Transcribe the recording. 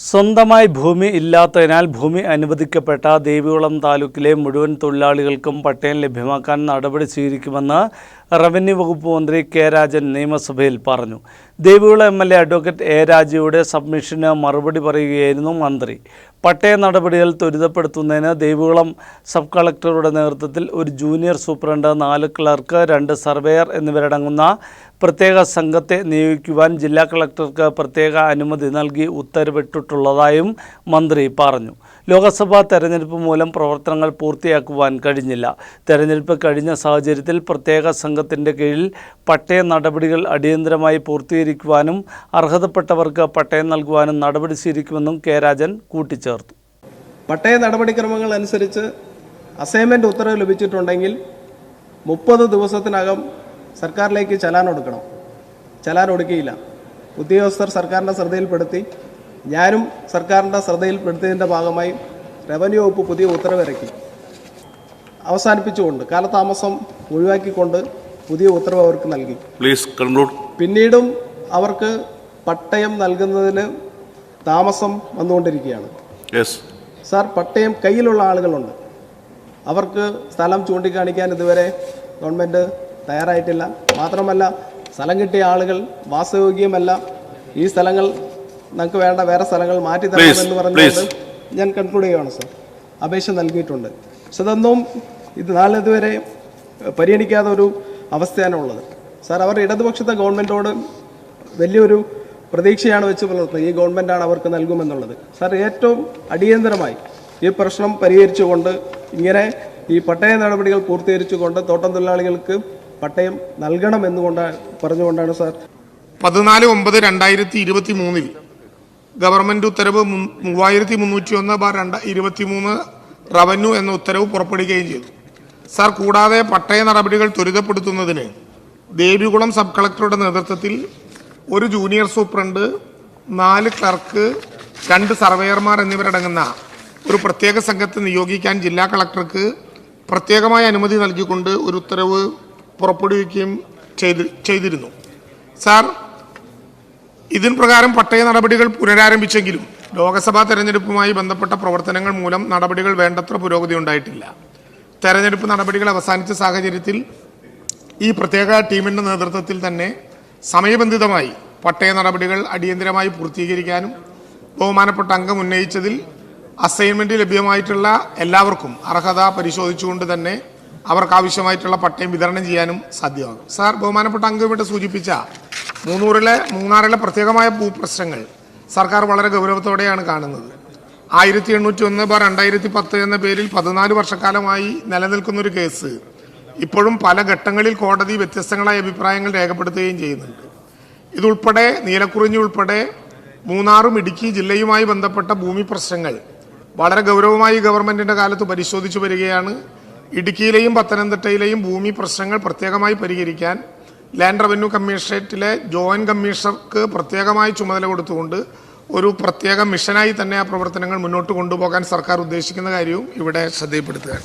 സ്വന്തമായി ഭൂമി ഇല്ലാത്തതിനാൽ ഭൂമി അനുവദിക്കപ്പെട്ട ദേവികുളം താലൂക്കിലെ മുഴുവൻ തൊഴിലാളികൾക്കും പട്ടയം ലഭ്യമാക്കാൻ നടപടി സ്വീകരിക്കുമെന്ന് റവന്യൂ വകുപ്പ് മന്ത്രി കെ രാജൻ നിയമസഭയിൽ പറഞ്ഞു. Devikulam M L A advocate A രാജയുടെ സബ്മിഷന് മറുപടി പറയുകയായിരുന്നു മന്ത്രി. പട്ടയ നടപടികൾ ത്വരിതപ്പെടുത്തുന്നതിന് ദേവികുളം സബ് കളക്ടറുടെ നേതൃത്വത്തിൽ ഒരു ജൂനിയർ സൂപ്രണ്ട് നാല് ക്ലർക്ക് രണ്ട് സർവേയർ എന്നിവരടങ്ങുന്ന പ്രത്യേക സംഘത്തെ നിയോഗിക്കുവാൻ ജില്ലാ കളക്ടർക്ക് പ്രത്യേക അനുമതി നൽകി ഉത്തരവിട്ടിട്ടുള്ളതായും മന്ത്രി പറഞ്ഞു. ലോക്സഭാ തെരഞ്ഞെടുപ്പ് മൂലം പ്രവർത്തനങ്ങൾ പൂർത്തിയാക്കുവാൻ കഴിഞ്ഞില്ല. തെരഞ്ഞെടുപ്പ് കഴിഞ്ഞ സാഹചര്യത്തിൽ പ്രത്യേക സംഘത്തിന്റെ കീഴിൽ പട്ടയ നടപടികൾ അടിയന്തരമായി പൂർത്തീകരിക്കുവാനും അർഹതപ്പെട്ടവർക്ക് പട്ടയം നൽകുവാനും നടപടി സ്വീകരിക്കുമെന്നും കെ രാജൻ കൂട്ടിച്ചേർത്തു. പട്ടയ നടപടിക്രമങ്ങൾ അനുസരിച്ച് അസൈൻമെന്റ് ഉത്തരവ് ലഭിച്ചിട്ടുണ്ടെങ്കിൽ മുപ്പത് ദിവസത്തിനകം സർക്കാരിലേക്ക് ചലാൻ ഒടുക്കണം. ചലാൻ ഒടുക്കിയില്ല. ഉദ്യോഗസ്ഥർ സർക്കാരിന്റെ ശ്രദ്ധയിൽപ്പെടുത്തി ഞാനും സർക്കാരിന്റെ ശ്രദ്ധയിൽപ്പെടുത്തിയതിന്റെ ഭാഗമായി റവന്യൂ വകുപ്പ് പുതിയ ഉത്തരവിറക്കി. അവസാനിപ്പിച്ചുകൊണ്ട് കാലതാമസം ഒഴിവാക്കിക്കൊണ്ട് പുതിയ ഉത്തരവ് അവർക്ക് നൽകി. പ്ലീസ് കൺക്ലൂഡ് പിന്നീടും അവർക്ക് പട്ടയം നൽകുന്നതിന് താമസം വന്നുകൊണ്ടിരിക്കുകയാണ്. സാർ പട്ടയം കയ്യിലുള്ള ആളുകളുണ്ട്. അവർക്ക് സ്ഥലം ചൂണ്ടിക്കാണിക്കാൻ ഇതുവരെ ഗവൺമെന്റ് തയ്യാറായിട്ടില്ല. മാത്രമല്ല സ്ഥലം കിട്ടിയ ആളുകൾ വാസയോഗ്യമല്ല. ഈ സ്ഥലങ്ങൾ നമുക്ക് വേണ്ട വേറെ സ്ഥലങ്ങൾ മാറ്റി തരണമെന്ന് പറഞ്ഞുകൊണ്ട് ഞാൻ കൺക്ലൂഡ് ചെയ്യുകയാണ് സാർ അപേക്ഷ നൽകിയിട്ടുണ്ട്. പക്ഷെ അതൊന്നും ഇത് നാളെ ഇതുവരെ പരിഗണിക്കാത്ത ഒരു അവസ്ഥയാണ് ഉള്ളത്. സാർ അവർ ഇടതുപക്ഷത്തെ ഗവൺമെന്റോട് വലിയൊരു പ്രതീക്ഷയാണ് വെച്ച് പുലർത്തുന്നത്. ഈ ഗവൺമെന്റാണ് അവർക്ക് നൽകുമെന്നുള്ളത്. സാർ ഏറ്റവും അടിയന്തരമായി ഈ പ്രശ്നം പരിഹരിച്ചുകൊണ്ട് ഇങ്ങനെ ഈ പട്ടയ നടപടികൾ പൂർത്തീകരിച്ചുകൊണ്ട് തോട്ടം തൊഴിലാളികൾക്ക് പട്ടയം നൽകണം നൽകണമെന്നുകൊണ്ട് പറഞ്ഞുകൊണ്ടാണ് സാർ പതിനാല് ഒമ്പത് രണ്ടായിരത്തി ഇരുപത്തി മൂന്നിൽ ഗവൺമെന്റ് ഉത്തരവ് മൂവായിരത്തി മുന്നൂറ്റി ഒന്ന് ബാർ രണ്ട് ഇരുപത്തി മൂന്ന് റവന്യൂ എന്ന ഉത്തരവ് പുറപ്പെടുകയും ചെയ്തു. സാർ കൂടാതെ പട്ടയ നടപടികൾ ത്വരിതപ്പെടുത്തുന്നതിന് ദേവികുളം സബ് കളക്ടറുടെ നേതൃത്വത്തിൽ ഒരു ജൂനിയർ സൂപ്രണ്ട് നാല് ക്ലർക്ക് രണ്ട് സർവേയർമാർ എന്നിവരടങ്ങുന്ന ഒരു പ്രത്യേക സംഘത്തെ നിയോഗിക്കാൻ ജില്ലാ കളക്ടർക്ക് പ്രത്യേകമായ അനുമതി നൽകിക്കൊണ്ട് ഒരു ഉത്തരവ് പുറപ്പെടുവിക്കുകയും ചെയ്തിരുന്നു. സാർ ഇതിൻ പ്രകാരം പട്ടയ നടപടികൾ പുനരാരംഭിച്ചെങ്കിലും ലോക്സഭാ തെരഞ്ഞെടുപ്പുമായി ബന്ധപ്പെട്ട പ്രവർത്തനങ്ങൾ മൂലം നടപടികൾ വേണ്ടത്ര പുരോഗതി ഉണ്ടായിട്ടില്ല. തെരഞ്ഞെടുപ്പ് നടപടികൾ അവസാനിച്ച സാഹചര്യത്തിൽ ഈ പ്രത്യേക ടീമിന്റെ നേതൃത്വത്തിൽ തന്നെ സമയബന്ധിതമായി പട്ടയ നടപടികൾ അടിയന്തരമായി പൂർത്തീകരിക്കാനും ബഹുമാനപ്പെട്ട അംഗം ഉന്നയിച്ചതിൽ അസൈൻമെന്റ് ലഭ്യമായിട്ടുള്ള എല്ലാവർക്കും അർഹത പരിശോധിച്ചുകൊണ്ട് തന്നെ അവർക്ക് ആവശ്യമായിട്ടുള്ള പട്ടയം വിതരണം ചെയ്യാനും സാധ്യമാകും. സാർ ബഹുമാനപ്പെട്ട അംഗം ഇവിടെ സൂചിപ്പിച്ച മൂന്നൂറിലെ മൂന്നാറിലെ പ്രത്യേകമായ ഭൂപ്രശ്നങ്ങൾ സർക്കാർ വളരെ ഗൗരവത്തോടെയാണ് കാണുന്നത്. ആയിരത്തി എണ്ണൂറ്റി ഒന്ന് ബാർ രണ്ടായിരത്തി പത്ത് എന്ന പേരിൽ പതിനാല് വർഷക്കാലമായി നിലനിൽക്കുന്നൊരു കേസ് ഇപ്പോഴും പല ഘട്ടങ്ങളിൽ കോടതി വ്യത്യസ്തങ്ങളായ അഭിപ്രായങ്ങൾ രേഖപ്പെടുത്തുകയും ചെയ്യുന്നുണ്ട്. ഇതുൾപ്പെടെ നീലക്കുറിഞ്ഞി ഉൾപ്പെടെ മൂന്നാറും ഇടുക്കി ജില്ലയുമായി ബന്ധപ്പെട്ട ഭൂമി പ്രശ്നങ്ങൾ വളരെ ഗൗരവമായി ഗവൺമെന്റിന്റെ കാലത്ത് പരിശോധിച്ചു വരികയാണ്. ഇടുക്കിയിലെയും പത്തനംതിട്ടയിലെയും ഭൂമി പ്രശ്നങ്ങൾ പ്രത്യേകമായി പരിഹരിക്കാൻ ലാൻഡ് റവന്യൂ കമ്മീഷണറേറ്റിലെ ജോയിന്റ് കമ്മീഷണർക്ക് പ്രത്യേകമായി ചുമതല കൊടുത്തുകൊണ്ട് ഒരു പ്രത്യേക മിഷനായി തന്നെ ആ പ്രവർത്തനങ്ങൾ മുന്നോട്ട് കൊണ്ടുപോകാൻ സർക്കാർ ഉദ്ദേശിക്കുന്ന കാര്യവും ഇവിടെ ശ്രദ്ധയിൽപ്പെടുത്തുകയാണ്.